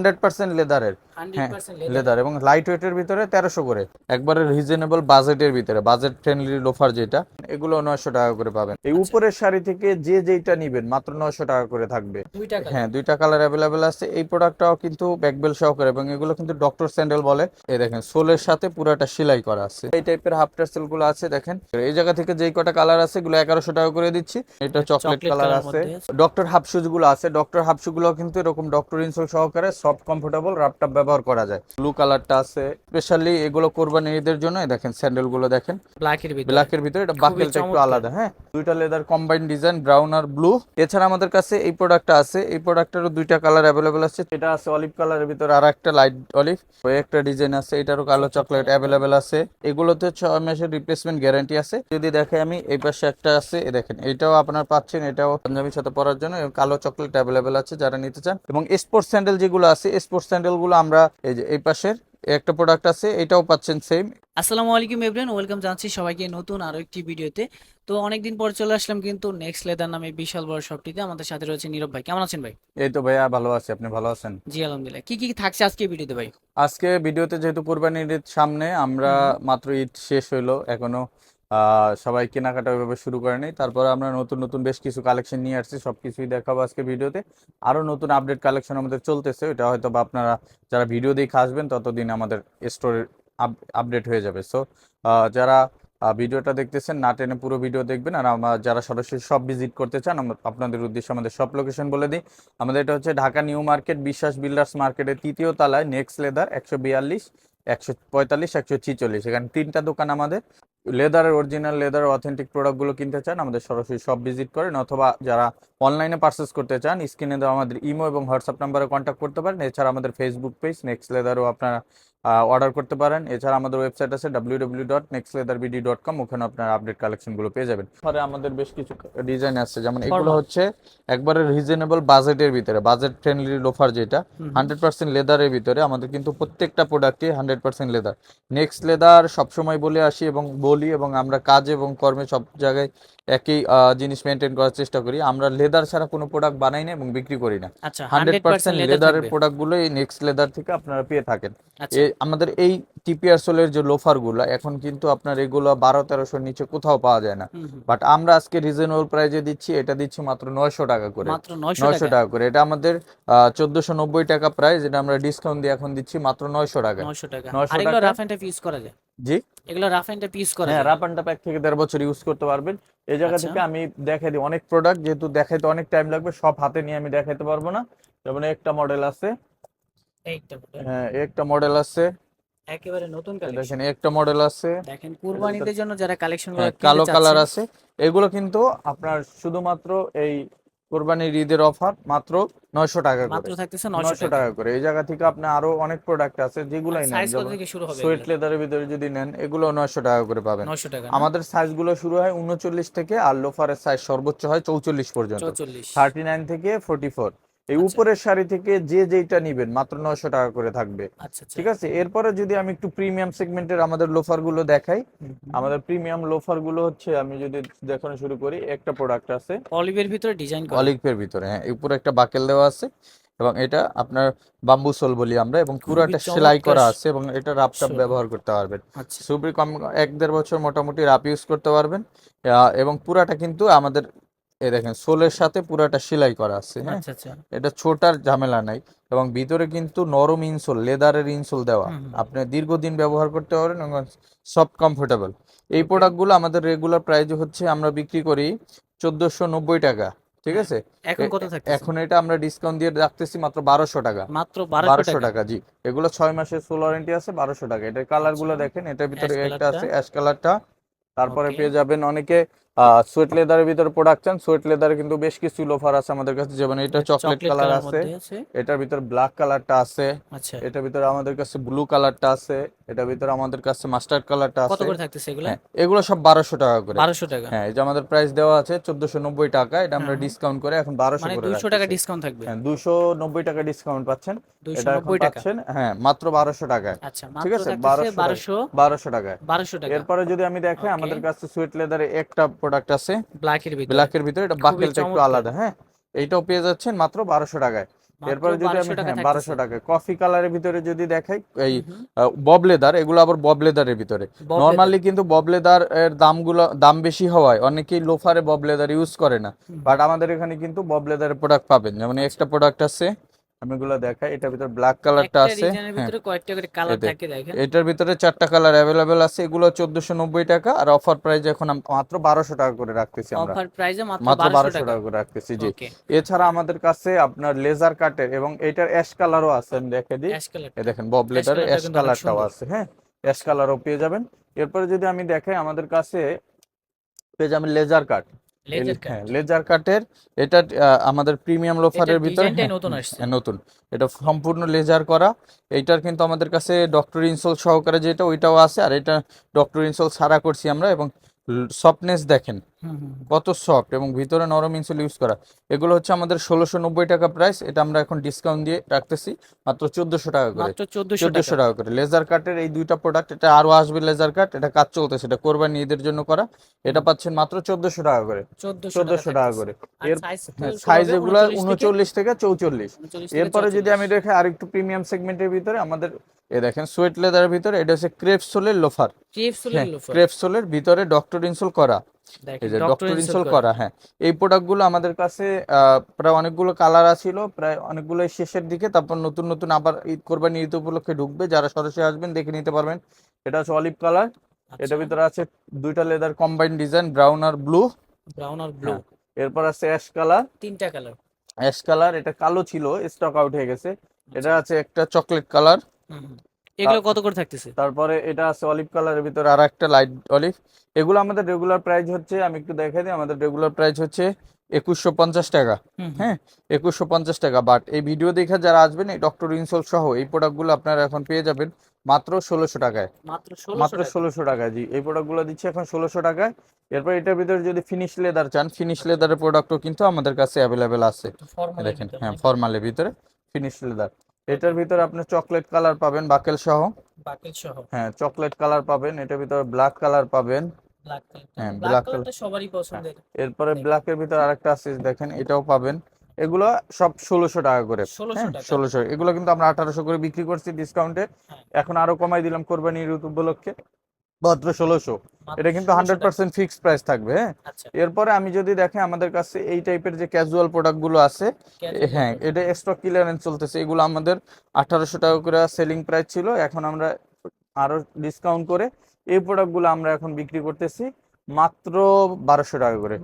Hundred percent লেদারের 100% leather এবং light ওয়েটের ভিতরে তেরোশো করে। একবারে রিজনেবল বাজেটের ভিতরে বাজেট ফ্রেন্ডলি লোফার যেটা এগুলো নয়শো টাকা করে পাবেন। এই আচ্ছা। উপরের শাড়ি থেকে যে যেইটা নিবেন মাত্র নয়শো টাকা করে থাকবে। হ্যাঁ দুইটা কালার অ্যাভেলেবেল আছে। এই প্রোডাক্টটাও কিন্তু ব্যাকবেল সহকারে এবং এগুলো কিন্তু ডক্টর স্যান্ডেল বলে। এই দেখেন সোলের সাথে পুরোটা সেলাই করা আছে। এই টাইপের হাফ টার্সেলগুলো আছে দেখেন। এই জায়গা থেকে যেই কটা কালার আছে এগুলো এগারোশো টাকা করে দিচ্ছি। এটা চকলেট কালার আছে। আছে। ডক্টর হাফ শুজগুলো আছে। ডক্টর হাফ শু গুলো কিন্তু এরকম ডক্টর ইনসোল সহকারে সফট কমফোর্টেবল রাপটাপ ব্যবহার করা যায়। ব্লু কালারটা আছে। স্পেশালি এগুলো কোরবানি ঈদের জন্য দেখেন স্যান্ডেলগুলো দেখেন। ব্ল্যাকের ভিতরে। ব্ল্যাকের ভিতরে এটা বাকেলটা একটু। আলাদা হ্যাঁ? দুইটা লেদার কম্বাইন ডিজাইন ব্রাউন আর ব্লু এছাড়া আমাদের কাছে এই প্রোডাক্টটা আছে। এই প্রোডাক্টেরও দুইটা কালার অ্যাভেলেবেল আছে। এটা আছে অলিভ কালারের ভিতরে আর একটা লাইট অলিভ ওই একটা ডিজাইন আছে এটারও কালো চকলেট অ্যাভেলেবেল আছে। এগুলোতে ছয় মাসের রিপ্লেসমেন্ট গ্যারান্টি আছে। যদি দেখে আমি এই পাশে একটা আছে এই দেখেন এটাও আপনার পাচ্ছেন এটাও পাঞ্জাবির সাথে পরার জন্য। এবং কালো চকলেট অ্যাভেলেবেল আছে যারা নিতে চান। এবং স্পোর্টস স্যান্ডেল যেগুলো আছে স্পোর্টস স্যান্ডেলগুলো আমরা এই যে এই পাশের একটা প্রোডাক্ট আছে এটাও পাচ্ছেন সেম আসসালামু আলাইকুম এভরিওয়ান ওয়েলকাম জানাচ্ছি সবাইকে নতুন আরও একটি ভিডিওতে। তো অনেকদিন পর চলে আসলাম কিন্তু নেক্সট লেদার নামে বিশাল বড় শপটিতে আমাদের সাথে রয়েছে নীরব ভাই। কেমন আছেন ভাই? এই তো ভাইয়া ভালো আছি। আপনি ভালো আছেন? জি আলহামদুলিল্লাহ। কি কি থাকছে আজকে ভিডিওতে ভাই? আজকে ভিডিওতে যেহেতু কোরবানির ঈদ সামনে আমরা মাত্র ঈদ শেষ হইল এখনও সবাই কেনাকাটা ওইভাবে শুরু করে নেই। তারপরে আমরা নতুন নতুন বেশ কিছু কালেকশন নিয়ে আসছি, সবকিছুই দেখাবো আজকে ভিডিওতে। আরও নতুন আপডেট কালেকশন আমাদের চলতেছে এটা হয়তো বা আপনারা যারা ভিডিও দেখে আসবেন, ততদিন আমাদের স্টোরে আপডেট হয়ে যাবে। সো যারা ভিডিওটা দেখতেছেন, না টেনে পুরো ভিডিও দেখবেন, আর আমরা যারা সরাসরি সব ভিজিট করতে চান আমরা আপনাদের উদ্দেশ্যে আমাদের সব লোকেশন বলে দিই। আমাদের এটা হচ্ছে Dhaka new market, Biswas builders মার্কেটের তৃতীয় তলায় নেক্সট লেদার একশো বিয়াল্লিশ, একশো পঁয়তাল্লিশ, একশো ছিচল্লিশ। এখানে তিনটা দোকান আমাদের। লেদারের অরিজিনাল লেদার অথেন্টিক প্রোডাক্টগুলো কিনতে চান, আমাদের সরাসরি সব ভিজিট করেন অথবা যারা অনলাইনে পারচেস করতে চান স্ক্রিনে দেওয়া আমাদের ইমো এবং হোয়াটসঅ্যাপ নাম্বারে কন্ট্যাক্ট করতে পারেন। এছাড়া আমাদের ফেসবুক পেজ নেক্সট লেদারও আপনারা অর্ডার করতে পারেন। এছাড়া আমাদের ওয়েবসাইট আছে W W dot next leather BD dot com ওখানে আপনার আপডেট কালেকশনগুলো পেয়ে যাবেন। পরে আমাদের বেশ কিছু ডিজাইন আছে যেমন এগুলো হচ্ছে একবারে রিজনেবল বাজেটের ভিতরে বাজেট ফ্রেন্ডলি লোফার যেটা। হান্ড্রেড পার্সেন্ট লেদারের ভিতরে আমাদের কিন্তু প্রত্যেকটা প্রোডাক্টই hundred percent leather next leather সবসময় বলে আসি এবং বলি এবং আমরা কাজ এবং কর্মে সব জায়গায় একই জিনিস মেনটেন করার চেষ্টা করি। আমরা লেদার ছাড়া কোনো প্রোডাক্ট বানাই না এবং বিক্রি করি না। হান্ড্রেড পার্সেন্ট লেদার লেদারের প্রোডাক্টগুলো এই নেক্সট লেদার থেকে আপনারা পেয়ে থাকেন। আচ্ছা। আমাদের এই টিপিআর সোলের যে লোফারগুলো এখন কিন্তু আপনার এগুলো বারো তেরোশোর নিচে কোথাও পাওয়া যায় না। বাট আমরা আজকে রিজনেবল প্রাইজে দিচ্ছি এটা দিচ্ছি মাত্র নয়শো টাকা করে। মাত্র 900 নয়শো টাকা করে। এটা আমাদের চোদ্দশো নব্বই টাকা প্রাইস এটা আমরা ডিসকাউন্ট দিয়ে এখন দিচ্ছি মাত্র নয়শো টাকা 900 টাকা। 900 আর এগুলো টাকা। রাফ ইউজ করা যায়। জি। এগুলো রাফ এন্ড ইউজ করা হ্যাঁ অ্যান্ড টাপ এক থেকে দেড় বছর ইউজ করতে পারবেন। এই জায়গা আচ্ছা। থেকে আমি দেখাই দিই অনেক প্রোডাক্ট যেহেতু দেখাইতে অনেক টাইম লাগবে সব হাতে নিয়ে আমি দেখাইতে পারব না। যেমন একটা মডেল আছে। হ্যাঁ একটা মডেল আছে। একেবারে নতুন কালেকশন দেখেন একটা মডেল আছে। দেখেন কুরবানিদের জন্য যারা কালেকশন হ্যাঁ, কালো কালার আছে। এগুলো কিন্তু আপনার শুধুমাত্র এই কোরবানির ঈদের অফার মাত্র নয়শো টাকা মাত্র থাকতেছে নয়শো টাকা। করে। এই জায়গা থেকে আপনি আরও অনেক প্রোডাক্ট আছে যেগুলাই নেন সোয়েট লেদারের ভিতরে যদি নেন এগুলো নয়শো টাকা করে পাবেন। আমাদের সাইজগুলো শুরু হয় উনচল্লিশ থেকে আর লোফারের সাইজ সর্বোচ্চ হয় চৌচল্লিশ পর্যন্ত। থার্টি নাইন থেকে ফোর্টি ফোর এই আচ্ছা। উপরের শাড়ি থেকে যে যেইটা নিবেন মাত্র নয়শো টাকা করে থাকবে। আচ্ছা আচ্ছা। ঠিক আছে? এরপরে যদি আমি একটু প্রিমিয়াম সেগমেন্টের আমাদের লোফারগুলো দেখাই। আমাদের প্রিমিয়াম লোফারগুলো হচ্ছে আমি যদি দেখানো শুরু করি একটা প্রোডাক্ট আছে। অলিভের ভিতরে ডিজাইন অলিভের ভিতরে হ্যাঁ। উপরে একটা বাকেল দেওয়া আছে এবং এটা আপনার বাম্বু সোল বলি আমরা এবং পুরোটা সেলাই করা আছে এবং এটা রাপটাপ সোল। ব্যবহার করতে পারবেন। সুপ্রি কম এক দেড় বছর মোটামুটি রাপ ইউজ করতে পারবেন। এবং পুরাটা কিন্তু আমাদের এই দেখেন সোলের সাথে পুরাটা সেলাই করা আছে হ্যাঁ? আচ্ছা আচ্ছা। এটা ছোটার ঝামেলা নাই এবং ভিতরে কিন্তু নরম ইনসোল লেদারের ইনসোল দেওয়া। আপনি দীর্ঘদিন ব্যবহার করতে পারেন এবং সফট কমফোর্টেবল। এই প্রোডাক্টগুলো আমাদের রেগুলার প্রাইস হচ্ছে আমরা বিক্রি করি চোদ্দোশো নব্বই টাকা ঠিক আছে? এখন কত থাকছে এখন এটা আমরা ডিসকাউন্ট দিয়ে রাখতেছি মাত্র বারোশো টাকা। মাত্র বারোশো টাকা। টাকা জি। এগুলো ছয় মাসের সোল ওয়ারেন্টি আছে বারোশো টাকা। এটার কালারগুলো আচ্ছা। দেখেন এটার ভিতরে একটা আছে অ্যাশ কালারটা। তারপরে পেয়ে যাবেন অনেকে সোয়েট লেদারের ভিতরে প্রোডাক্ট চান সোয়েট লেদারে কিন্তু বেশ কিছু লোফার আছে আমাদের কাছে যেমন এটা চকলেট কালার আছে এটার ভিতরে ব্ল্যাক কালারটা আছে আচ্ছা। এটার ভিতরে আমাদের কাছে ব্লু কালারটা আছে এটার ভিতরে আমাদের কাছে মাস্টার্ড কালারটা আছে। কত করে থাকতেছে এগুলো? হ্যাঁ এগুলো সব বারোশো টাকা করে। 1200 টাকা। হ্যাঁ এই যে আমাদের প্রাইস দেওয়া আছে চোদ্দশো নব্বই টাকা এটা আমরা হ্যাঁ। ডিসকাউন্ট করে এখন বারোশো মানে করে 200 টাকা ডিসকাউন্ট থাকবে। হ্যাঁ দুশো নব্বই টাকা ডিসকাউন্ট পাচ্ছেন। 290 টাকা। পাচ্ছেন হ্যাঁ মাত্র বারোশো টাকায়। আচ্ছা ঠিক আছে? 1200 1200 বারোশো টাকায়। 1200 টাকা। এরপরে যদি আমি দেখাই আমাদের কাছে সুইট লেদারে একটা প্রোডাক্ট আছে। ব্ল্যাকের ভিতরে। ব্ল্যাকের ভিতরে এটা বাকেলটা একটু আলাদা হ্যাঁ? এইটাও পেয়ে যাচ্ছেন মাত্র বারোশো টাকায়। এরপরে যদি আমি 1200 টাকা হ্যাঁ বারোশো টাকা কফি কালারের ভিতরে যদি দেখাই এই ববলেদার এগুলো আবার ববলেদারের ভিতরে। নর্মালি কিন্তু ববলেদার এর দামগুলো দাম বেশি হওয়ায় অনেকেই লোফারে ববলেদার ইউজ করে না। বাট আমাদের এখানে কিন্তু বব লেদারের প্রোডাক্ট পাবেন। যেমন এক্সট্রা প্রোডাক্ট আছে আমি এগুলো দেখাই। এটার ভিতরে ব্ল্যাক কালারটা আছে। হ্যাঁ। ভিতরে কয়েকটা করে কালার থাকে দেখেন। এটার ভিতরে চারটা কালার অ্যাভেলেবেল আছে। এগুলো চোদ্দশো নব্বই টাকা। আর অফার প্রাইস এখন মাত্র বারোশো টাকা করে রাখতেছি আমরা। অফার প্রাইসে মাত্র মাত্র 1200 বারোশো টাকা। করে রাখতেছি জি। এছাড়া আমাদের কাছে আপনার লেজার কাটের এবং এটার অ্যাশ কালারও আছে আমি দেখে দিই। এ দেখেন বব লেদারে কালারটা অ্যাশ কালারটাও আছে হ্যাঁ। অ্যাশ কালারও পেয়ে যাবেন। এরপরে যদি আমি দেখাই আমাদের কাছে পেয়ে যাবেন লেজার কাট লেজার হ্যাঁ লেজার কাটের এটা আহ, আমাদের প্রিমিয়াম লোফারের ভিতরে হ্যাঁ, নতুন আসছে। হ্যাঁ, নতুন। এটা সম্পূর্ণ লেজার করা। এইটার কিন্তু আমাদের কাছে ডক্টর ইনসোল সহকারে যেটা ওইটাও আছে। আর এটা ডক্টর ইনসোল সারা করছি আমরা এবং সফটনেস দেখেন। কত সফট এবং ভিতরে নরম ইনসুল ইউজ করা। এগুলো হচ্ছে আমাদের ষোলোশো নব্বই টাকা প্রাইস এটা আমরা এখন ডিসকাউন্ট দিয়ে রাখতেছি মাত্র চোদ্দশো টাকা করে। মাত্র 1400 চোদ্দশো টাকা করে। লেজার কাটের এই দুইটা প্রোডাক্ট এটা আরও আসবে লেজার কাট এটা কাজ চলতেছে এটা কোরবানি ঈদের জন্য করা। এটা পাচ্ছেন মাত্র চোদ্দশো টাকা করে। চোদ্দশো টাকা করে। এর সাইজ সাইজ এগুলো উনচল্লিশ থেকে চৌচল্লিশ। এরপরে যদি 44 আমি দেখি আরেকটু প্রিমিয়াম সেগমেন্টের ভিতরে আমাদের এ দেখেন সোয়েট লেদারের ভিতরে এটা হচ্ছে ক্রেপ সোলের লোফার ক্রেপ সোলের হ্যাঁ ভিতরে ডক্টর ইনসোল করা। এই যে ডক্টর ইনসোল করা। হ্যাঁ। এই প্রোডাক্টগুলো আমাদের কাছে প্রায় অনেকগুলো কালার আছিল প্রায় অনেকগুলো শেষের দিকে তারপর নতুন নতুন আবার ঈদ কোরবানি ঈদ উপলক্ষে ঢুকবে। যারা সরাসরি আসবেন দেখে নিতে পারবেন। এটা হচ্ছে অলিভ কালার আচ্ছা। এটার ভিতরে আছে দুইটা লেদার কম্বাইন ডিজাইন ব্রাউন আর ব্লু ব্রাউন আর ব্লু এরপর আছে অ্যাশ কালার তিনটা কালার অ্যাশ কালার এটা কালো ছিল স্টক আউট হয়ে গেছে। এটা আছে একটা চকলেট কালার এগুলো কত করে থাকতেছে? তারপরে এটা আছে অলিভ কালারের ভিতরে আর একটা লাইট অলিভ। এগুলো আমাদের রেগুলার প্রাইস হচ্ছে আমি একটু দেখাই দিই আমাদের রেগুলার প্রাইস হচ্ছে একুশশো পঞ্চাশ টাকা। হ্যাঁ একুশশো পঞ্চাশ টাকা। বাট এই ভিডিও দেখে যারা আসবেন এই ডক্টর ইনসোল সহ এই প্রোডাক্টগুলো আপনারা এখন পেয়ে যাবেন মাত্র ষোলোশো টাকায়। মাত্র মাত্র 1600 টাকা ষোলোশো টাকায় জি। এই প্রোডাক্টগুলো দিচ্ছি এখন ষোলোশো টাকায়। এরপর এটার ভিতরে যদি ফিনিশ লেদার চান ফিনিশ লেদারের প্রোডাক্টও কিন্তু আমাদের কাছে অ্যাভেলেবেল আছে। ফর্মাল দেখেন হ্যাঁ ফরমালের ভিতরে ফিনিশ লেদার এটার ভিতর আপনি চকলেট কালার পাবেন বাকেল সহ। বাকেল সহ। হ্যাঁ চকলেট কালার পাবেন এটার ভিতর ব্ল্যাক কালার পাবেন। ব্ল্যাক কালার হ্যাঁ, ব্ল্যাক কালার তো সবারই পছন্দের। এরপরে ব্ল্যাকের ভিতরে আরেকটা আছে দেখেন এটাও পাবেন। এগুলো সব ষোলোশো টাকা করে। হ্যাঁ ষোলোশো। এগুলো কিন্তু আমরা আঠারোশো করে বিক্রি করছি ডিসকাউন্টে হ্যাঁ। এখন আরও কমাই দিলাম কোরবানি ইউটিউব উপলক্ষে। মাত্র ষোলোশো। এটা কিন্তু হান্ড্রেড। পার্সেন্ট ফিক্সড প্রাইস থাকবে হ্যাঁ? আচ্ছা। এরপরে আমি যদি দেখে আমাদের কাছে এই টাইপের যে ক্যাজুয়াল প্রোডাক্টগুলো আছে হ্যাঁ এটা স্টক ক্লিয়ারেন্স চলতেছে। এগুলো আমাদের আঠারোশো টাকা করে সেলিং প্রাইস ছিল এখন আমরা আরও ডিসকাউন্ট করে এই প্রোডাক্টগুলো আমরা এখন বিক্রি করতেছি মাত্র বারোশো টাকা করে।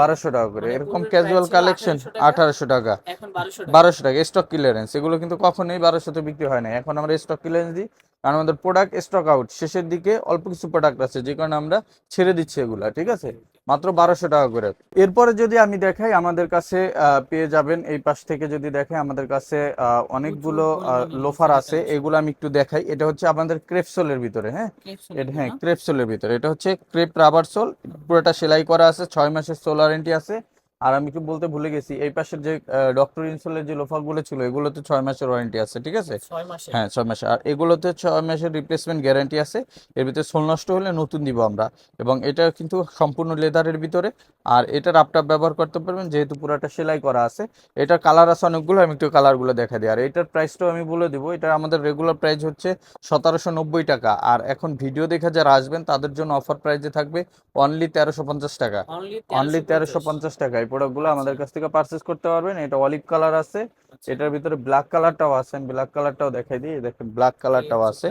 বারোশো টাকা। করে। মানে এরকম ক্যাজুয়াল কালেকশন আঠারোশো টাকা এখন 1200 টাকা। বারোশো টাকা স্টক ক্লিয়ারেন্স এগুলো কিন্তু কখনোই বারোশোতে বিক্রি হয় না এখন আমরা স্টক ক্লিয়ারেন্স দিই কারণ আমাদের প্রোডাক্ট স্টক আউট শেষের দিকে অল্প কিছু প্রোডাক্ট আছে যে কারণে আমরা ছেড়ে দিচ্ছি এগুলা ঠিক আছে? মাত্র বারোশো টাকা করে। এরপরে যদি আমি দেখাই আমাদের কাছে পেয়ে যাবেন এই পাশ থেকে যদি দেখাই আমাদের কাছে আহ, অনেকগুলো লোফার আছে। এগুলো আমি একটু দেখাই। এটা হচ্ছে আমাদের ক্রেপসোলের ভিতরে হ্যাঁ? এটা হ্যাঁ ক্রেপসোলের ভিতরে। এটা হচ্ছে ক্রেপ রাবার সোল পুরোটা সেলাই করা আছে ছয় মাসের সোল ওয়ারেন্টি আছে। আর আমি একটু বলতে ভুলে গেছি এই পাশের যে ডক্টর ইনসোলের যে লোফারগুলো ছিল এগুলোতে ছয় মাসের ওয়ারেন্টি আছে ঠিক আছে? হ্যাঁ ছয় মাসে। আর এগুলোতে ছয় মাসের রিপ্লেসমেন্ট গ্যারান্টি আছে এর ভিতরে সোল নষ্ট হলে নতুন দিব আমরা। এবং এটা কিন্তু সম্পূর্ণ লেদারের ভিতরে। আর এটার আপটাপ ব্যবহার করতে পারবেন যেহেতু পুরাটা সেলাই করা আছে। এটার কালার আছে অনেকগুলো আমি একটু কালারগুলো দেখা দিই। আর এটার প্রাইসটাও আমি বলে দিব এটা আমাদের রেগুলার প্রাইস হচ্ছে সতেরোশো নব্বই টাকা। আর এখন ভিডিও দেখে যারা আসবেন তাদের জন্য অফার প্রাইসে থাকবে অনলি তেরোশো পঞ্চাশ টাকা। অনলি তেরোশো পঞ্চাশ। টাকা প্রোডাক্টগুলো আমাদের কাছ থেকে পারচেস করতে পারবেন। এটা অলিভ কালার আছে। আচ্ছা। এটার ভিতরে ব্ল্যাক কালারটাও আছে। আমি ব্ল্যাক কালারটাও দেখাই দিই। দেখেন ব্ল্যাক কালারটাও আছে।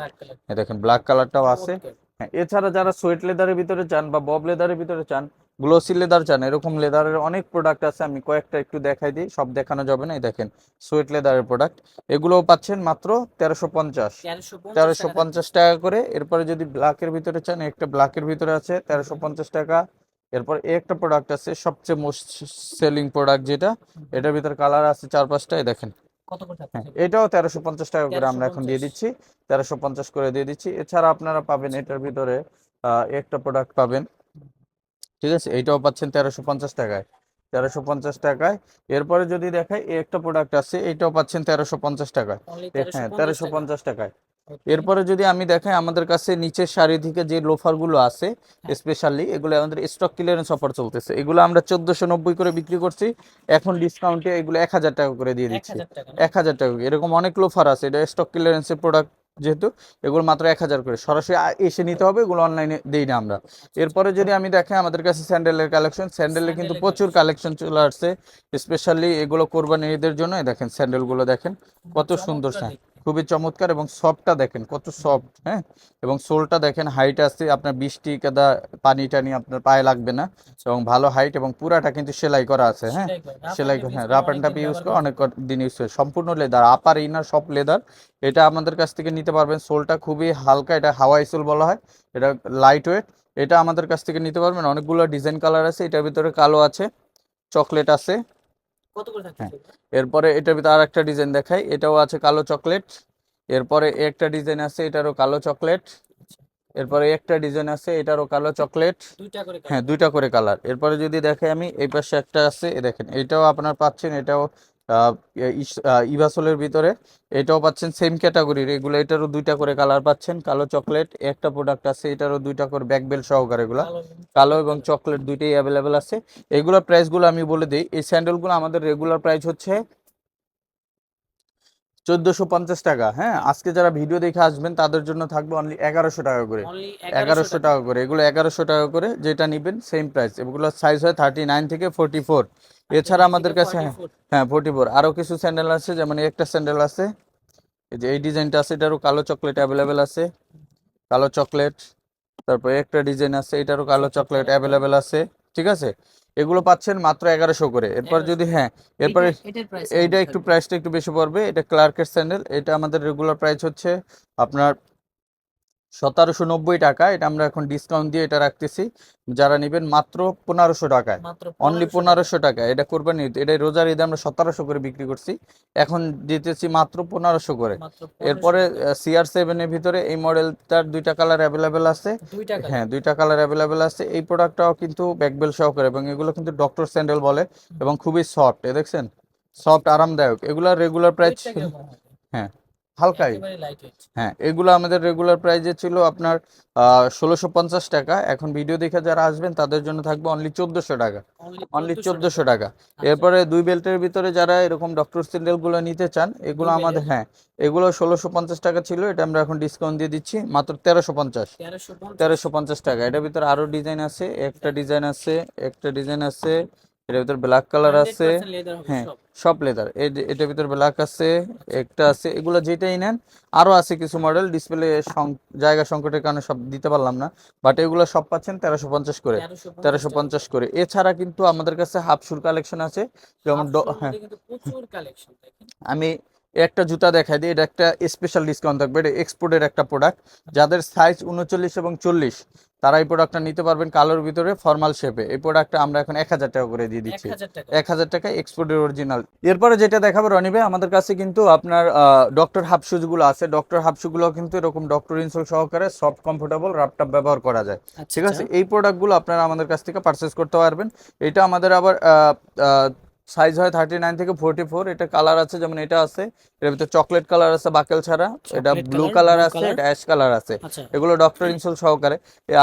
দেখেন ব্ল্যাক কালারটাও আছে। হ্যাঁ এছাড়া যারা সোয়েট লেদারের ভিতরে চান বা বব লেদারের ভিতরে চান গ্লোসি লেদার চান এরকম লেদারের অনেক প্রোডাক্ট আছে। আমি কয়েকটা একটু দেখাই দিই। সব দেখানো যাবে না। এই দেখেন সোয়েট লেদারের প্রোডাক্ট এগুলোও পাচ্ছেন মাত্র তেরোশো পঞ্চাশ। তেরোশো পঞ্চাশ টাকা। করে। এরপরে যদি ব্ল্যাকের ভিতরে চান একটা ব্ল্যাকের ভিতরে আছে তেরোশো পঞ্চাশ টাকা। এরপর একটা প্রোডাক্ট আছে সবচেয়ে মোস্ট সেলিং প্রোডাক্ট যেটা এটার ভিতরে কালার আছে চার পাঁচটা এই দেখেন হ্যাঁ এটাও তেরোশো পঞ্চাশ টাকা করে আমরা এখন দিয়ে দিচ্ছি তেরোশো পঞ্চাশ করে দিয়ে দিচ্ছি। এছাড়া আপনারা পাবেন এটার ভিতরে আহ, একটা প্রোডাক্ট পাবেন। ঠিক আছে এইটাও পাচ্ছেন তেরোশো পঞ্চাশ টাকায় তেরোশো পঞ্চাশ টাকায়। এরপরে যদি এই একটা প্রোডাক্ট আছে এইটাও পাচ্ছেন তেরোশো পঞ্চাশ টাকায়। হ্যাঁ তেরোশো পঞ্চাশ টাকায়। এরপরে যদি আমি দেখাই আমাদের কাছে নিচের সারি থেকে যে লোফারগুলো আছে হ্যাঁ। স্পেশালি এগুলো আমাদের স্টক ক্লিয়ারেন্স অফার চলতেছে। এগুলো আমরা চোদ্দশো নব্বই করে বিক্রি করছি এখন ডিসকাউন্টে এগুলো এক হাজার টাকা করে দিয়ে দিচ্ছি? এক হাজার টাকা এরকম অনেক লোফার আছে এটা স্টক ক্লিয়ারেন্সের প্রোডাক্ট যেহেতু এগুলো মাত্র এক হাজার করে। সরাসরি এসে নিতে হবে এগুলো অনলাইনে দিই না আমরা। এরপরে যদি আমি দেখে আমাদের কাছে স্যান্ডেলের কালেকশন স্যান্ডেলের কিন্তু প্রচুর কালেকশন চলে আসছে স্পেশালি এগুলো কোরবানি ঈদের জন্য দেখেন স্যান্ডেলগুলো দেখেন কত সুন্দর স্যান্ডেল। খুবই চমৎকার এবং সফটটা দেখেন কত সফট হ্যাঁ? এবং সোলটা দেখেন হাইট আছে আপনার বৃষ্টি কাদা পানি টানি আপনার পায়ে লাগবে না এবং ভালো হাইট এবং পুরাটা কিন্তু সেলাই করা আছে হ্যাঁ? সেলাই হ্যাঁ রাপ অ্যান্ড টাপ ইউজ করে অনেক দিন ইউজ করে সম্পূর্ণ লেদার আপার ইনার সব লেদার এটা আমাদের কাছ থেকে নিতে পারবেন সোলটা খুবই হালকা এটা হাওয়াই সোল বলা হয় এটা লাইট ওয়েট এটা আমাদের কাছ থেকে নিতে পারবেন অনেকগুলো ডিজাইন কালার আছে এটার ভিতরে কালো আছে চকলেট আছে কত করে হ্যাঁ। থাকতেছে এরপরে এটার ভিতরে আর একটা ডিজাইন দেখাই। এটাও আছে কালো চকলেট। এরপরে একটা ডিজাইন আছে এটারও কালো চকলেট। এরপরে একটা ডিজাইন আছে এটারও কালো চকলেট। দুইটা করে হ্যাঁ দুইটা করে কালার এরপরে যদি দেখে আমি এই পাশে একটা আছে দেখেন এটাও আপনার পাচ্ছেন এটাও ইভাসোলের ভিতরে। এটাও পাচ্ছেন সেম ক্যাটাগরির এগুলো এটারও দুইটা করে কালার পাচ্ছেন। কালো চকলেট একটা প্রোডাক্ট আছে এটারও দুইটা করে ব্যাক বেল সহকারে এগুলা। কালো। এবং চকলেট দুইটাই অ্যাভেলেবেল আছে। এগুলোর প্রাইসগুলো আমি বলে দিই এই স্যান্ডেলগুলো আমাদের রেগুলার প্রাইস হচ্ছে চোদ্দোশো পঞ্চাশ টাকা হ্যাঁ? আজকে যারা ভিডিও দেখে আসবেন তাদের জন্য থাকবে অনলি এগারোশো টাকা করে। এগারোশো টাকা। করে। এগুলো এগারোশো টাকা করে যেটা নিবেন সেম প্রাইস এগুলো সাইজ হয় থার্টি নাইন থেকে ফোরটি ফোর এছাড়া আমাদের কাছে হ্যাঁ ফোরটি ফোর আরও কিছু স্যান্ডেল আছে যেমন একটা স্যান্ডেল আছে। এই যে এই ডিজাইনটা আছে এটারও কালো চকলেট অ্যাভেলেবেল আছে। কালো চকলেট তারপর একটা ডিজাইন আছে এটারও কালো চকলেট অ্যাভেলেবেল আছে। ঠিক আছে? এগুলো পাচ্ছেন মাত্র এগারোশো করে। এরপর যদি হ্যাঁ এরপরে এইটা একটু প্রাইসটা একটু বেশি পড়বে। এটা ক্লার্কের স্যান্ডেল এটা আমাদের রেগুলার প্রাইস হচ্ছে আপনার সতেরোশো নব্বই টাকা এটা আমরা এখন ডিসকাউন্ট দিয়ে এটা রাখতেছি। যারা নেবেন মাত্র পনেরোশো টাকায়। অনলি পনেরোশো টাকা। এটা কোরবানি এটা রোজার ঈদে আমরা সতেরোশো করে বিক্রি করছি। এখন দিতেছি মাত্র পনেরোশো করে। এরপরে সিআর সেভেনের ভিতরে এই মডেলটার দুইটা কালার অ্যাভেলেবেল আছে। হ্যাঁ দুইটা কালার অ্যাভেলেবেল আছে। এই প্রোডাক্টটাও কিন্তু ব্যাকবেল সহকারে এবং এগুলো কিন্তু ডক্টর স্যান্ডেল বলে এবং খুবই সফট এ দেখছেন? সফট আরামদায়ক। এগুলা রেগুলার প্রাইস হ্যাঁ। ওয়েট হ্যাঁ এগুলো আমাদের রেগুলার প্রাইসে ছিল আপনার ষোলোশো পঞ্চাশ টাকা। এখন ভিডিও দেখে যারা আসবেন তাদের জন্য থাকবে অনলি চোদ্দোশো টাকা। অনলি চোদ্দোশো টাকা। আচ্ছা। এরপরে দুই বেল্টের ভিতরে যারা এরকম ডক্টর স্যান্ডেলগুলো নিতে চান এগুলো আমাদের হ্যাঁ এগুলো ষোলোশো পঞ্চাশ টাকা ছিল এটা আমরা এখন ডিসকাউন্ট দিয়ে দিচ্ছি মাত্র তেরোশো পঞ্চাশ। তেরোশো তেরোশো পঞ্চাশ টাকা। এটার ভিতরে আরও ডিজাইন আছে একটা ডিজাইন আছে একটা ডিজাইন আছে এটার ভিতরে ব্ল্যাক কালার আছে। হ্যাঁ সব। লেদার এটার ভিতরে ব্ল্যাক আছে একটা আছে এগুলো যেটাই নেন আরও আছে কিছু মডেল ডিসপ্লে জায়গা সংকটের কারণে সব দিতে পারলাম না বাট এগুলো সব পাচ্ছেন তেরোশো পঞ্চাশ করে। তেরোশো পঞ্চাশ করে। এছাড়া কিন্তু আমাদের কাছে হাফ শুর কালেকশন আছে যেমন হ্যাঁ। আমি একটা জুতা দেখাই দিই এটা একটা স্পেশাল ডিসকাউন্ট থাকবে এটা এক্সপোর্টের একটা প্রোডাক্ট যাদের সাইজ উনচল্লিশ এবং চল্লিশ তারা এই প্রোডাক্টটা নিতে পারবেন কালোর ভিতরে ফর্মাল শেপে এই প্রোডাক্টটা আমরা এখন এক হাজার টাকা করে দিয়ে দিচ্ছি। এক হাজার টাকা। এক্সপোর্টের অরিজিনাল এরপরে যেটা দেখাবো রনিবে আমাদের কাছে কিন্তু আপনার ডক্টর হাফ শুজগুলো আছে। ডক্টর হাফ শুগুলো কিন্তু এরকম ডক্টর ইনসোল সহকারে সফট কমফোর্টেবল রাপটাপ ব্যবহার করা যায়। আচ্ছা, ঠিক আছে? এই প্রোডাক্টগুলো আপনারা আমাদের কাছ থেকে পারচেস করতে পারবেন। এটা আমাদের আবার সাইজ হয় থার্টি নাইন থেকে ফোরটি ফোর এটা কালার আছে যেমন এটা আছে এর ভিতরে চকলেট কালার আছে বাকেল ছাড়া এটা ব্লু কালার আছে এটা অ্যাশ কালার আছে। আচ্ছা। এগুলো ডক্টর ইনসোল সহকারে।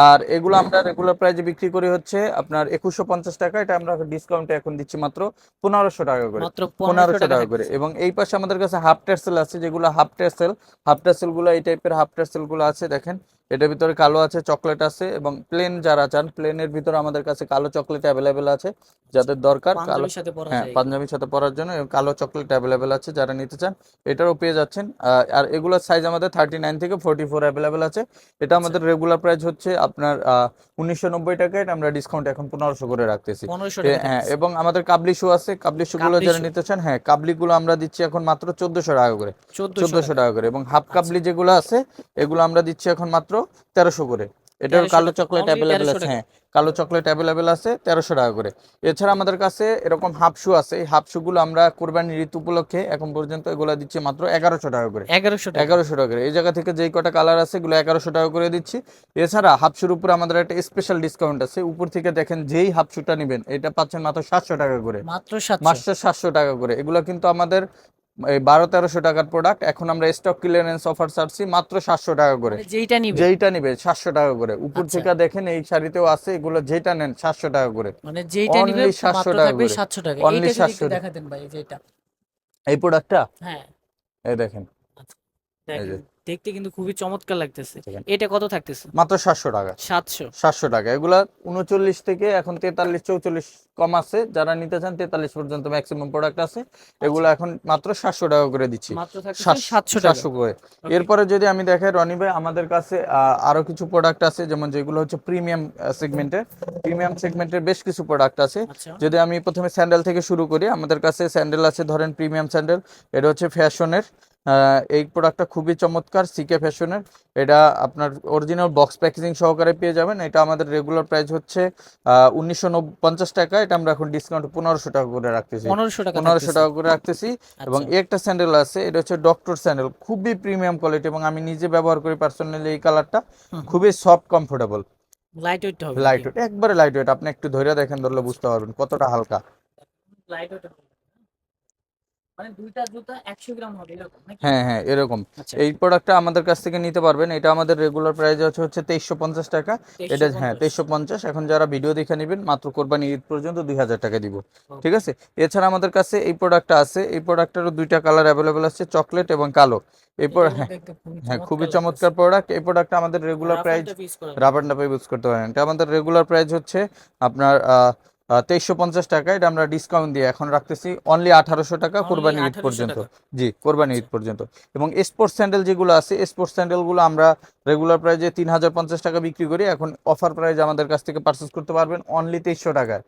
আর এগুলো আমরা রেগুলার প্রাইসে বিক্রি করি হচ্ছে আপনার একুশশো পঞ্চাশ টাকা এটা আমরা ডিসকাউন্টে এখন দিচ্ছি মাত্র পনেরোশো টাকা করে। পনেরোশো টাকা করে। এবং এই পাশে আমাদের কাছে হাফ টার্সেল আছে যেগুলো হাফ টার্সেল হাফ টার্সেলগুলো এই টাইপের হাফ টার্সেলগুলো আছে দেখেন। এটার ভিতরে কালো আছে চকলেট আছে এবং প্লেন যারা চান প্লেনের ভিতরে আমাদের কাছে কালো চকলেট অ্যাভেলেবেল আছে যাদের দরকার কালো সাথে হ্যাঁ পাঞ্জাবির সাথে পরার জন্য এবং কালো চকলেট অ্যাভেলেবেল আছে যারা নিতে চান। এটারও পেয়ে যাচ্ছেন আর এগুলোর সাইজ আমাদের থার্টি নাইন থেকে ফোরটি ফোর অ্যাভেলেবেল আছে। এটা আমাদের রেগুলার প্রাইস হচ্ছে আপনার উনিশশো নব্বই টাকা এটা আমরা ডিসকাউন্ট এখন পনেরোশো করে রাখতেছি। হ্যাঁ এবং আমাদের কাবলি শু আছে। কাবলি শু গুলো যারা নিতে চান হ্যাঁ কাবলি গুলো আমরা দিচ্ছি এখন মাত্র চোদ্দশো টাকা করে। চোদ্দশো চোদ্দশো টাকা। করে এবং হাফ কাবলি যেগুলো আছে এগুলো আমরা দিচ্ছি এখন মাত্র তেরোশো করে। এটার কালো চকলেট অ্যাভেলেবেল আছে হ্যাঁ কালো চকলেট অ্যাভেলেবেল আছে তেরোশো টাকা করে। এছাড়া আমাদের কাছে এরকম হাফ শু আছে এই হাফ শু গুলো আমরা কোরবানির ঋতু উপলক্ষে এখন পর্যন্ত এগুলো দিচ্ছি মাত্র এগারোশো টাকা করে। এগারোশো এগারোশো টাকা করে। এই জায়গা থেকে যেই কটা কালার আছে এগুলো এগারোশো টাকা করে দিচ্ছি। এছাড়া হাফশুর উপরে আমাদের একটা স্পেশাল ডিসকাউন্ট আছে। উপর থেকে দেখেন যেই হাফশুটা নেবেন এটা পাচ্ছেন মাত্র সাতশো টাকা করে। মাত্র সাতশো। মাসে সাতশো টাকা করে। এগুলো কিন্তু আমাদের বারো তেরোশো টাকার প্রোডাক্ট এখন আমরা স্টক ক্লিয়ারেন্স অফার ছাড়ছি মাত্র সাতশো টাকা করে। মানে যেইটা নিবে। যেইটা নিবে সাতশো টাকা করে। উপর আচ্ছা। থেকে দেখেন এই শাড়িতেও আছে এগুলো যেটা নেন সাতশো টাকা করে। মানে যেইটা নিবে সাতশো টাকা করে। 700 টাকা। অনলি এইটা যদি একটু 700 টাকা। দেখাতেন ভাই যেটা এই প্রোডাক্টটা হ্যাঁ। এই দেখেন। দেখতে কিন্তু খুবই চমৎকার লাগতেছে। এটা কত থাকতেছে? মাত্র সাতশো টাকা। 700 সাতশো টাকা। এগুলা উনচল্লিশ থেকে এখন তেতাল্লিশ চৌচল্লিশ কম আছে। যারা নিতে চান তেতাল্লিশ পর্যন্ত ম্যাক্সিমাম প্রোডাক্ট আছে। এগুলো এখন মাত্র সাতশো টাকা করে দিচ্ছি। সাতশো সাতশো করে। এরপরে যদি আমি দেখাই রনি ভাই আমাদের কাছে আরও কিছু প্রোডাক্ট আছে। যেমন যেগুলো হচ্ছে প্রিমিয়াম সেগমেন্টের প্রিমিয়াম সেগমেন্টের বেশ কিছু প্রোডাক্ট আছে। আচ্ছা। যদি আমি প্রথমে স্যান্ডেল থেকে শুরু করি আমাদের কাছে স্যান্ডেল আছে ধরেন প্রিমিয়াম স্যান্ডেল এটা হচ্ছে ফ্যাশনের এই প্রোডাক্টটা খুবই চমৎকার সিকে ফ্যাশনের এটা আপনার অরিজিনাল বক্স প্যাকেজিং সহকারে পেয়ে যাবেন। এটা আমাদের রেগুলার প্রাইস হচ্ছে উনিশশো পঞ্চাশ টাকা। এটা আমরা এখন ডিসকাউন্ট পনেরোশো টাকা করে রাখতেছি। 1500 টাকা পনেরোশো টাকা করে রাখতেছি। এবং আচ্ছা। একটা স্যান্ডেল আছে এটা হচ্ছে ডক্টর স্যান্ডেল খুবই প্রিমিয়াম কোয়ালিটি এবং আমি নিজে ব্যবহার করি পার্সোনালি এই কালারটা খুবই সফট কমফোর্টেবল লাইট ওয়েট হবে লাইট ওয়েট একবারে লাইট ওয়েট আপনি একটু ধরে দেখেন ধরলে বুঝতে পারবেন কতটা হালকা। লাইট ওয়েট মানে দুইটা জুতা 100 গ্রাম হবে এরকম নাকি? হ্যাঁ হ্যাঁ এরকম। আচ্ছা। এই প্রোডাক্টটা আমাদের কাছ থেকে নিতে পারবেন। এটা আমাদের রেগুলার প্রাইস আছে হচ্ছে টাকা। এটা হ্যাঁ 2350 তেইশশো পঞ্চাশ। এখন যারা ভিডিও দেখে নেবেন মাত্র কোরবানি ঈদ পর্যন্ত দুই হাজার টাকা দিব। ঠিক আছে? এছাড়া আমাদের কাছে এই প্রোডাক্টটা আছে। এই প্রোডাক্টেরও দুইটা কালার আছে চকলেট এবং কালো। এই হ্যাঁ খুবই হ্যাঁ খুবই চমৎকার প্রোডাক্ট এই প্রোডাক্টটা আমাদের রেগুলার প্রাইস রাবার নাপে ইউজ করতে পারেন। এটা আমাদের রেগুলার প্রাইস হচ্ছে আপনার তেইশশো পঞ্চাশ টাকা এটা আমরা ডিসকাউন্ট দিয়ে এখন রাখতেছি। অনলি আঠারোশো টাকা কোরবানি ঈদ পর্যন্ত। জি কোরবানি ঈদ পর্যন্ত। এবং স্পোর্টস স্যান্ডেল যেগুলো আছে স্পোর্টস স্যান্ডেলগুলো আমরা রেগুলার প্রাইজে তিন হাজার পঞ্চাশ টাকা বিক্রি করি। এখন অফার প্রাইজ আমাদের কাছ থেকে পারচেস করতে পারবেন অনলি তেইশশো টাকায়।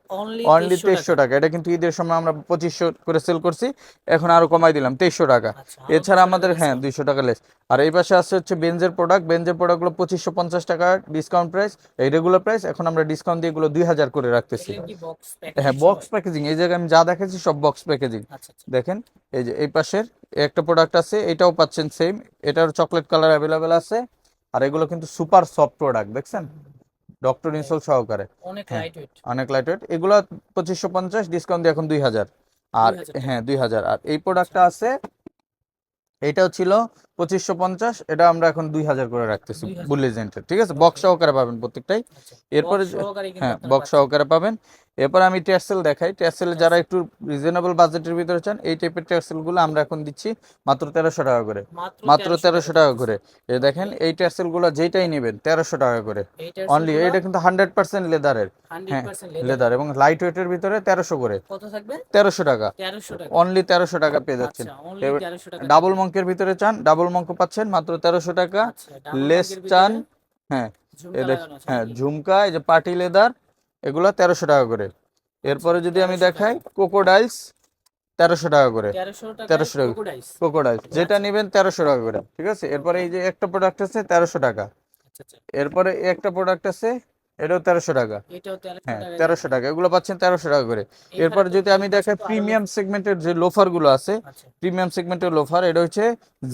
অনলি তেইশশো টাকা। এটা কিন্তু ঈদের সময় আমরা পঁচিশশো করে সেল করছি। এখন আরও কমাই দিলাম তেইশশো টাকা। আচ্ছা এছাড়া আমাদের হ্যাঁ দুইশো টাকা লেস আর এই পাশে আছে হচ্ছে বেঞ্জের প্রোডাক্ট বেঞ্জের প্রোডাক্টগুলো পঁচিশশো পঞ্চাশ টাকা ডিসকাউন্ট প্রাইস এই রেগুলার প্রাইস এখন আমরা ডিসকাউন্ট দিয়ে এগুলো দুই হাজার করে রাখতেছি। হ্যাঁ বক্স প্যাকেজিং এই জায়গায় আমি যা দেখেছি সব বক্স প্যাকেজিং আচ্ছা আচ্ছা। দেখেন এই যে এই পাশের একটা প্রোডাক্ট আছে এটাও পাচ্ছেন সেম এটার চকলেট কালার অ্যাভেলেবেল আছে। আর এগুলো কিন্তু সুপার সফট প্রোডাক্ট দেখছেন? ডক্টর ইনসোল সহকারে। অনেক হ্যাঁ। লাইট ওয়েট অনেক লাইট ওয়েট এগুলো পঁচিশশো পঞ্চাশ ডিসকাউন্ট দিয়ে এখন দুই হাজার। আর হ্যাঁ দুই হাজার। আর এই প্রোডাক্টটা আছে এটাও ছিল পঁচিশশো পঞ্চাশ এটা আমরা এখন দুই হাজার করে রাখতেছি 2000 বুলেজেন্টের ঠিক আছে? বক্স সহকারে পাবেন প্রত্যেকটাই। এরপরে হ্যাঁ বক্স সহকারে পাবেন। এরপর আমি টেক্সেল দেখাই। টেক্সেল যারা একটু রিজনেবল বাজেটের ভিতরে চান এই টাইপের টেক্সেলগুলো আমরা এখন দিচ্ছি মাত্র তেরোশো টাকা করে। মাত্র তেরোশো টাকা। করে। এই দেখেন এই টেক্সেলগুলো যেটাই নেবেন তেরোশো টাকা করে। অনলি এটা কিন্তু হান্ড্রেড পার্সেন্ট লেদারের হ্যাঁ, লেদার এবং লাইট ওয়েটের ভিতরে তেরোশো করে। তেরোশো টাকা। অনলি তেরোশো টাকা পেয়ে যাচ্ছেন। আচ্ছা ডাবল মঙ্কের ভিতরে চান ডাবল মঙ্ক পাচ্ছেন মাত্র তেরোশো টাকা। আচ্ছা লেস চান হ্যাঁ হ্যাঁ ঝুমকা এই যে পার্টি লেদার এগুলো তেরোশো টাকা করে। এরপরে যদি আমি 1300 দেখাই কোকোডাইলস তেরোশো টাকা করে। তেরোশো টাকা 1300 টাকা। যেটা আচ্ছা। নেবেন তেরোশো টাকা করে ঠিক আছে? এরপরে এই যে একটা প্রোডাক্ট আছে তেরোশো টাকা। আচ্ছা আচ্ছা। এরপরে একটা প্রোডাক্ট আছে এটাও তেরোশো টাকা। হ্যাঁ তেরোশো টাকা। এগুলো পাচ্ছেন তেরোশো টাকা করে। এরপর যদি আমি দেখাই প্রিমিয়াম সেগমেন্টের যে লোফারগুলো আছে আচ্ছা। প্রিমিয়াম সেগমেন্টের লোফার এটা হচ্ছে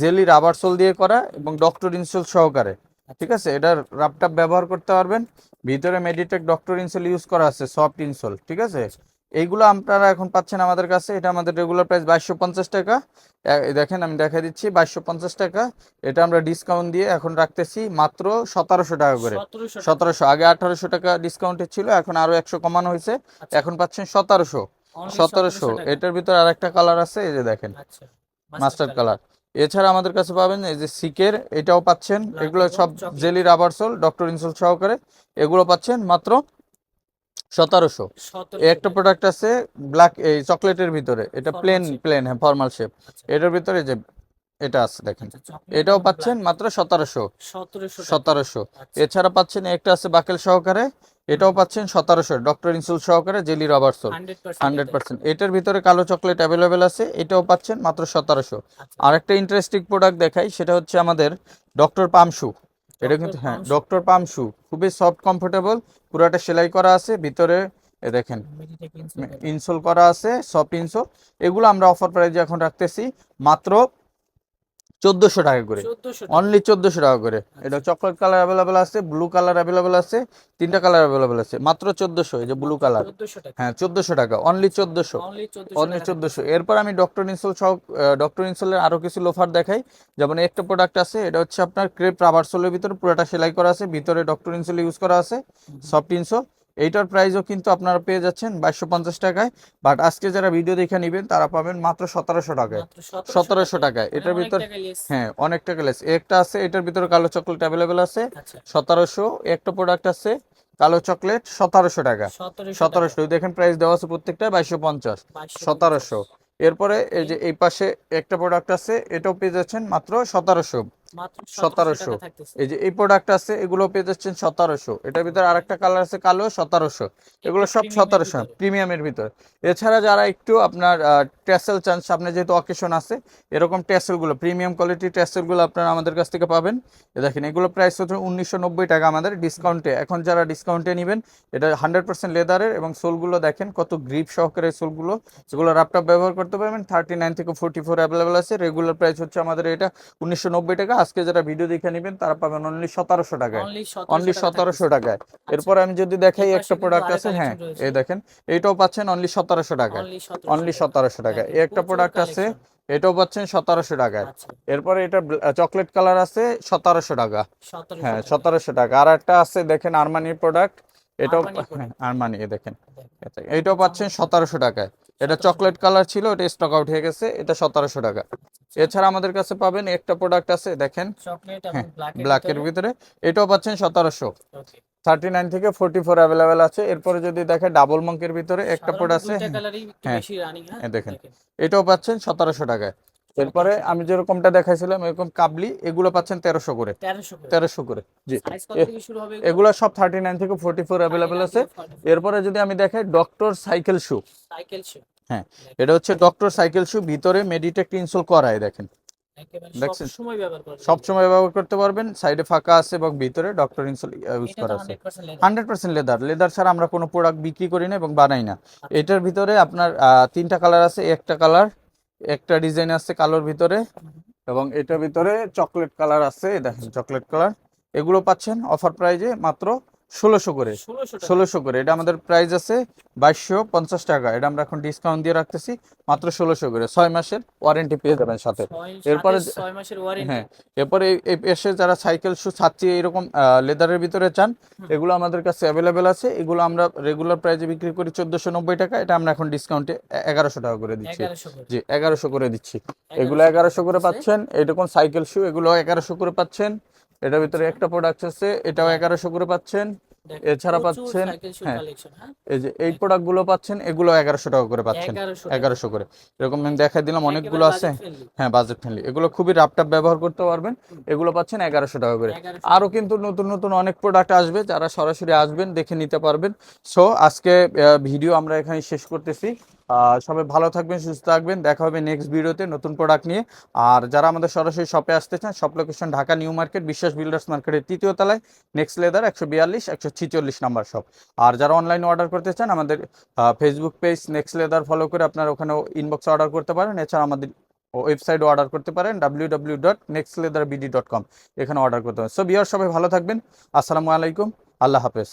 জেলি রাবার সোল দিয়ে করা এবং ডক্টর ইনসোল সহকারে। ঠিক আছে? এটার রাপটাপ ব্যবহার করতে পারবেন। ভিতরে মেডিটেক ডক্টর ইনসোল ইউজ করা আছে সফট ইনসোল ঠিক আছে? এইগুলো আপনারা এখন পাচ্ছেন আমাদের কাছে। এটা আমাদের রেগুলার প্রাইস বাইশশো পঞ্চাশ টাকা। দেখেন আমি দেখাই দিচ্ছি বাইশশো পঞ্চাশ টাকা। এটা আমরা ডিসকাউন্ট দিয়ে এখন রাখতেছি মাত্র সতেরোশো টাকা করে। সতেরোশো আগে আঠারোশো টাকা ডিসকাউন্টে ছিল এখন আরও একশো কমানো হয়েছে। আচ্ছা, এখন পাচ্ছেন সতেরোশো। সতেরোশো এটার ভিতরে আরেকটা কালার আছে এই যে দেখেন। আচ্ছা। মাস্টার কালার এছাড়া আমাদের কাছে পাবেন এই যে সিকের এটাও পাচ্ছেন। এগুলো সব jelly rubber sole doctor insole সহকারে। এগুলো পাচ্ছেন মাত্র সতেরোশো। 1700 একটা। প্রোডাক্ট আছে ব্ল্যাক এই চকলেটের ভিতরে। এটা প্লেন প্লেন হ্যাঁ ফর্মাল শেপ আচ্ছা, এটার ভিতরে যে এটা আছে দেখেন। আচ্ছা, এটাও পাচ্ছেন মাত্র সতেরোশো। সতেরোশো আচ্ছা, এছাড়া পাচ্ছেন একটা আছে বাকেল সহকারে। এটাও পাচ্ছেন সতেরোশো। ডক্টর ইনসুল সহকারে jelly rubber sole. Hundred percent এটার ভিতরে কালো চকলেট অ্যাভেলেবেল আছে। এটাও পাচ্ছেন মাত্র সতেরোশো। আচ্ছা, আরেকটা ইন্টারেস্টিং প্রোডাক্ট দেখাই সেটা হচ্ছে আমাদের ডক্টর পামশু এটা কিন্তু হ্যাঁ ডক্টর পাম শু খুবই সফট কমফোর্টেবল পুরাটা সেলাই করা আছে ভিতরে এ দেখেন। ইনসোল করা আছে। সফট ইনসোল এগুলো আমরা অফার প্রাইজে এখন রাখতেছি। মাত্র চোদ্দোশো টাকা করে। অনলি চোদ্দশো টাকা করে। এটা চকলেট কালার অ্যাভেলেবেল আছে ব্লু কালার অ্যাভেলেবেল আছে তিনটা কালার অ্যাভেলেবেল আছে। মাত্র চোদ্দোশো এই যে ব্লু কালার হ্যাঁ চোদ্দোশো টাকা। অনলি চোদ্দোশো। অনলি চোদ্দশো এরপর আমি ডক্টর ইনসোল সহ ডক্টর ইনসোলের আরও কিছু লোফার দেখাই। যেমন একটা প্রোডাক্ট আছে এটা হচ্ছে আপনার ক্রেপ রাবার সোলের ভিতরে পুরোটা সেলাই করা আছে। ভিতরে ডক্টর ইনসোল ইউজ করা আছে। সফট ইনসোল এইটার প্রাইসও কিন্তু আপনারা পেয়ে যাচ্ছেন বাইশশো পঞ্চাশ টাকায়। বাট আজকে যারা ভিডিও দেখে নেবেন তারা পাবেন মাত্র সতেরোশো টাকায়। সতেরোশো টাকায়। এটার ভিতর হ্যাঁ অনেক টাকা লেস একটা আছে এটার ভিতরে কালো চকলেট অ্যাভেলেবেল আছে। আচ্ছা। সতেরোশো। একটা প্রোডাক্ট আছে কালো চকলেট সতেরোশো টাকা। সতেরোশো দেখেন প্রাইস দেওয়া আছে প্রত্যেকটা বাইশশো পঞ্চাশ। সতেরোশো। এরপরে এই যে এই পাশে একটা প্রোডাক্ট আছে এটাও পেয়ে যাচ্ছেন মাত্র সতেরোশো। সতেরোশো। এই যে এই প্রোডাক্ট আছে এগুলো পেয়ে যাচ্ছেন সতেরোশো। এটার ভিতরে আরেকটা কালার আছে কালো সতেরোশো। এগুলো সব সতেরোশো প্রিমিয়ামের ভিতর। এছাড়া যারা একটু আপনার ট্যাসেল চান সামনে যেহেতু অকেশন আছে এরকম ট্যাসেলগুলো প্রিমিয়াম কোয়ালিটির ট্যাসেলগুলো আপনারা আমাদের কাছ থেকে পাবেন। এ দেখেন এগুলো প্রাইস হচ্ছে উনিশশো নব্বই টাকা আমাদের ডিসকাউন্টে এখন যারা ডিসকাউন্টে নেবেন এটা হান্ড্রেড পার্সেন্ট লেদারের এবং সোলগুলো দেখেন কত গ্রিপ সহকারে সোলগুলো যেগুলো ল্যাপটপ ব্যবহার করতে পারবেন থার্টি নাইন থেকে ফোর্টি ফোর অ্যাভেলেবেল আছে। রেগুলার প্রাইস হচ্ছে আমাদের এটা উনিশশো নব্বই টাকা। আজকে যারা ভিডিও দেখে নেবেন তারা পাবেন অনলি সতেরোশো টাকায়। অনলি সতেরোশো টাকায়। এরপর আমি যদি দেখাই একটা প্রোডাক্ট আছে হ্যাঁ এই দেখেন এইটাও পাচ্ছেন অনলি সতেরোশো টাকায়। অনলি সতেরোশো টাকায়। এই একটা প্রোডাক্ট আছে এটাও পাচ্ছেন সতেরোশো টাকায়। আচ্ছা। এরপরে এটা চকলেট কালার আছে সতেরোশো টাকা। হ্যাঁ সতেরোশো টাকা। আর একটা আছে দেখেন আরমানির প্রোডাক্ট এটাও আরমানি হ্যাঁ দেখেন। এইটাও পাচ্ছেন সতেরোশো টাকায়। এটা চকলেট কালার ছিল এটা স্টক আউট হয়ে গেছে এটা সতেরোশো টাকা। এছাড়া আমাদের কাছে পাবেন একটা প্রোডাক্ট আছে দেখেন। ব্ল্যাক ব্ল্যাকের ভিতরে। এটাও পাচ্ছেন সতেরোশো। থার্টি নাইন থেকে ফোর্টি ফোর অ্যাভেলেবেল আছে। এরপরে যদি দেখে ডাবল মঙ্কের ভিতরে একটা প্রোড আছে। হ্যাঁ, হ্যাঁ? দেখেন। এটাও পাচ্ছেন সতেরোশো টাকায়। এরপরে আমি যেরকমটা দেখাইছিলাম এরকম কাবলি এগুলো পাচ্ছেন তেরোশো করে। তেরোশো করে। জি। এগুলো? সব থার্টি নাইন থেকে ফোর্টি ফোর অ্যাভেলেবেল আছে। এরপরে যদি আমি দেখাই doctor cycle shoe cycle shoe হ্যাঁ, এটা হচ্ছে ডক্টর সাইকেল শু ভিতরে মেডিটেক্ট ইনসোল করায় দেখেন। দেখছেন? সব সময় ব্যবহার করতে পারবেন সাইডে ফাঁকা আছে এবং ভিতরে ডক্টর ইনসোল ইউজ করা আছে। হান্ড্রেড পার্সেন্ট লেদার লেদার ছাড়া আমরা কোনো প্রোডাক্ট বিক্রি করি না এবং বানাই না। এটার ভিতরে আপনার তিনটা কালার আছে একটা কালার একটা ডিজাইন আছে কালোর ভিতরে এবং এটার ভিতরে চকলেট কালার আছে দেখেন চকলেট কালার এগুলো পাচ্ছেন অফার প্রাইজে মাত্র ষোলোশো করে। ষোলোশো করে। এটা আমাদের প্রাইস আছে বাইশশো পঞ্চাশ টাকা। এটা আমরা এখন ডিসকাউন্ট দিয়ে রাখতেছি মাত্র ষোলোশো করে। ছয় মাসের ওয়ারেন্টি পেয়ে যাবেন সাথে। এরপরে হ্যাঁ। এরপরে এই- এসে যারা সাইকেল শু ছাত্রী এরকম লেদারের ভিতরে চান এগুলো আমাদের কাছে অ্যাভেলেবেল আছে। এগুলো আমরা রেগুলার প্রাইসে বিক্রি করি চোদ্দোশো নব্বই টাকা। এটা আমরা এখন ডিসকাউন্টে এগারোশো টাকা করে দিচ্ছি। 1100 জি এগারোশো করে দিচ্ছি। এগুলো এগারোশো করে পাচ্ছেন। এরকম সাইকেল শু এগুলো এগারোশো করে পাচ্ছেন। এটার ভিতরে একটা প্রোডাক্ট আছে এটাও এগারোশো করে পাচ্ছেন এছাড়া পাচ্ছেন, হ্যাঁ, হ্যাঁ। এই যে এই প্রোডাক্টগুলো পাচ্ছেন এগুলো এগারোশো টাকা করে পাচ্ছেন 1100 এগারোশো করে। এরকম আমি দেখাই দিলাম অনেকগুলো আছে। হ্যাঁ বাজেট ফ্রেন্ডলি এগুলো খুবই রাপটাপ ব্যবহার করতে পারবেন এগুলো পাচ্ছেন এগারোশো টাকা করে। 1100 আরও কিন্তু নতুন নতুন অনেক প্রোডাক্ট আসবে যারা সরাসরি আসবেন দেখে নিতে পারবেন। সো আজকে ভিডিও আমরা এখানে শেষ করতেছি। সবাই ভালো থাকবেন, সুস্থ থাকবেন। দেখা হবে নেক্সট ভিডিওতে নতুন প্রোডাক্ট নিয়ে। আর যারা আমাদের সরাসরি শপে আসতে চান shop location Dhaka new market, Biswas builders মার্কেটের তৃতীয় তলায় নেক্সট লেদার একশো বিয়াল্লিশ, একশো ছিচল্লিশ নাম্বার শপ আর যারা অনলাইনে অর্ডার করতে চান, আমাদের Facebook page next leather follow করে আপনারা ওখানে ইনবক্সে অর্ডার করতে পারেন। এছাড়া আমাদের ওয়েবসাইটে অর্ডার করতে পারেন W W dot next leather BD dot com এখানে অর্ডার করতে পারেন। সো বিয়ার সবাই ভালো থাকবেন। আসসালামু আলাইকুম। আল্লাহ হাফেজ।